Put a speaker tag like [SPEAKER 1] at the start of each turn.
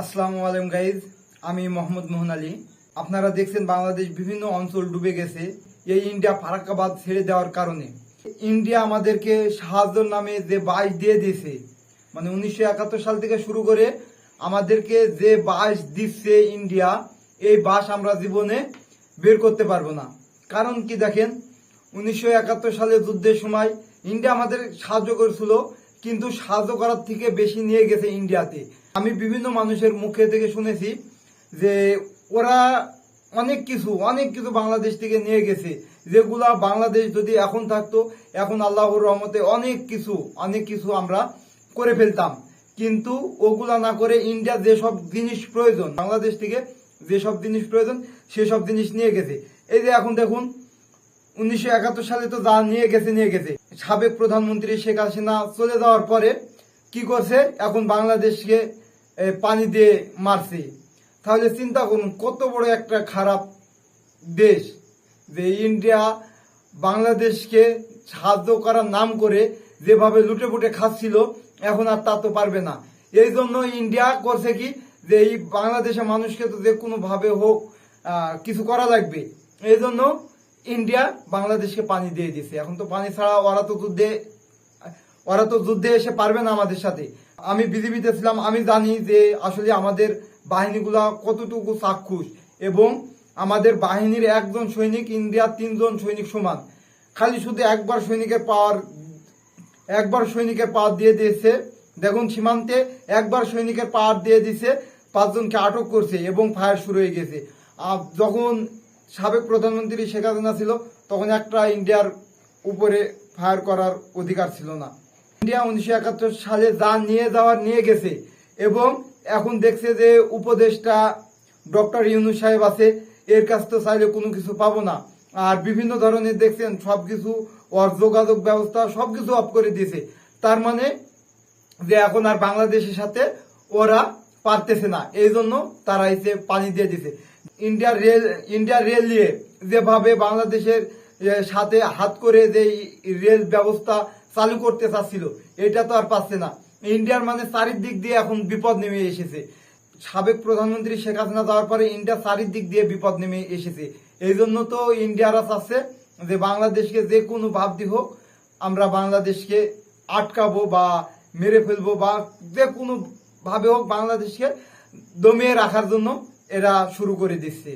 [SPEAKER 1] আসসালামু আলাইকুম গাইজ আমি মোহাম্মদ মোহন আলী। আপনারা দেখছেন বাংলাদেশ বিভিন্ন অঞ্চল ডুবে গেছে, এই ইন্ডিয়া ফারাক্কাবাদ ছেড়ে দেওয়ার কারণে। ইন্ডিয়া আমাদেরকে সাহায্যর নামে যে বাস দিয়ে দিয়েছে মানে উনিশশো একাত্তর সাল থেকে শুরু করে আমাদেরকে যে বাস দিচ্ছে ইন্ডিয়া, এই বাস আমরা জীবনে বের করতে পারব না। কারণ কি দেখেন, উনিশশো একাত্তর সালে যুদ্ধের সময় ইন্ডিয়া আমাদের সাহায্য করেছিল, কিন্তু সাহায্য করার থেকে বেশি নিয়ে গেছে ইন্ডিয়াতে। আমি বিভিন্ন মানুষের মুখে থেকে শুনেছি যে ওরা অনেক কিছু অনেক কিছু বাংলাদেশ থেকে নিয়ে গেছে। যেগুলা বাংলাদেশ যদি এখন থাকতো, এখন আল্লাহর রহমতে অনেক কিছু অনেক কিছু আমরা করে ফেলতাম। কিন্তু ওগুলা না করে ইন্ডিয়া যেসব জিনিস প্রয়োজন, বাংলাদেশ থেকে যেসব জিনিস প্রয়োজন, সেসব জিনিস নিয়ে গেছে। এই যে এখন দেখুন, উনিশশো একাত্তর সালে তো যা নিয়ে গেছে নিয়ে গেছে। সাবেক প্রধানমন্ত্রী শেখ হাসিনা চলে যাওয়ার পরে কি করছে? এখন বাংলাদেশকে পানি দিয়ে মারছে। তাহলে চিন্তা করুন, কত বড় একটা খারাপ দেশ যে ইন্ডিয়া বাংলাদেশকে সাহায্য করার নাম করে যেভাবে লুটে পুটে খাচ্ছিল, এখন আর তা তো পারবে না। এই জন্য ইন্ডিয়া করছে কি, যে এই বাংলাদেশের মানুষকে তো যে কোনোভাবে হোক কিছু করা লাগবে। এই জন্য ইন্ডিয়া বাংলাদেশকে পানি দিয়ে দিছে এখন তো পানি ছাড়া ওরা তো যুদ্ধে ওরা তো যুদ্ধে এসে পারবে না আমাদের সাথে। আমি বিজেপিতে ছিলাম, আমি জানি যে আসলে আমাদের বাহিনীগুলা কতটুকু চাক্ষুষ এবং আমাদের বাহিনীর একজন সৈনিক ইন্ডিয়ার তিনজন সৈনিক সমান। খালি শুধু একবার সৈনিকের পাওয়ার একবার সৈনিকের পাওয়ার দিয়ে দিয়েছে। দেখুন, সীমান্তে একবার সৈনিকের পাওয়ার দিয়ে দিছে পাঁচজনকে আটক করছে এবং ফায়ার শুরু হয়ে গেছে। আর যখন সাবেক প্রধানমন্ত্রী শেখ হাসিনা ছিল, তখন একটা ইন্ডিয়ার উপরে ফায়ার করার অধিকার ছিল না। ইন্ডিয়া উনিশশো একাত্তর সালে যা নিয়ে যাওয়ার নিয়ে গেছে এবং এখন দেখছে যে উপদেষ্টা ডক্টর ইউনু সাহেব আছে, এর কাছ তো চাইলে কোনো কিছু পাবো না। আর বিভিন্ন ধরনের দেখছেন সব কিছু ওর যোগাযোগ ব্যবস্থা সব কিছু অফ করে দিয়েছে। তার মানে যে এখন আর বাংলাদেশের সাথে ওরা পারতেছে না। এই জন্য তারা এসে পানি দিয়ে দিছে ইন্ডিয়ার রেল ইন্ডিয়ার রেল নিয়ে যেভাবে বাংলাদেশের সাথে হাত করে যে রেল ব্যবস্থা চালু করতে চাচ্ছিল। এটা তো আর পাচ্ছে না। ইন্ডিয়ার মানে চারিদিক দিয়ে এখন বিপদ নেমে এসেছে। সাবেক প্রধানমন্ত্রী শেখ হাসিনা যাওয়ার পরে ইন্ডিয়া চারিদিক দিয়ে বিপদ নেমে এসেছে। এই জন্য তো ইন্ডিয়ারা চাচ্ছে যে বাংলাদেশকে যে কোনো ভাবটি হোক, আমরা বাংলাদেশকে আটকাবো বা মেরে ফেলব বা যে কোনো ভাবে হোক বাংলাদেশকে দমিয়ে রাখার জন্য এরা শুরু করে দিচ্ছে।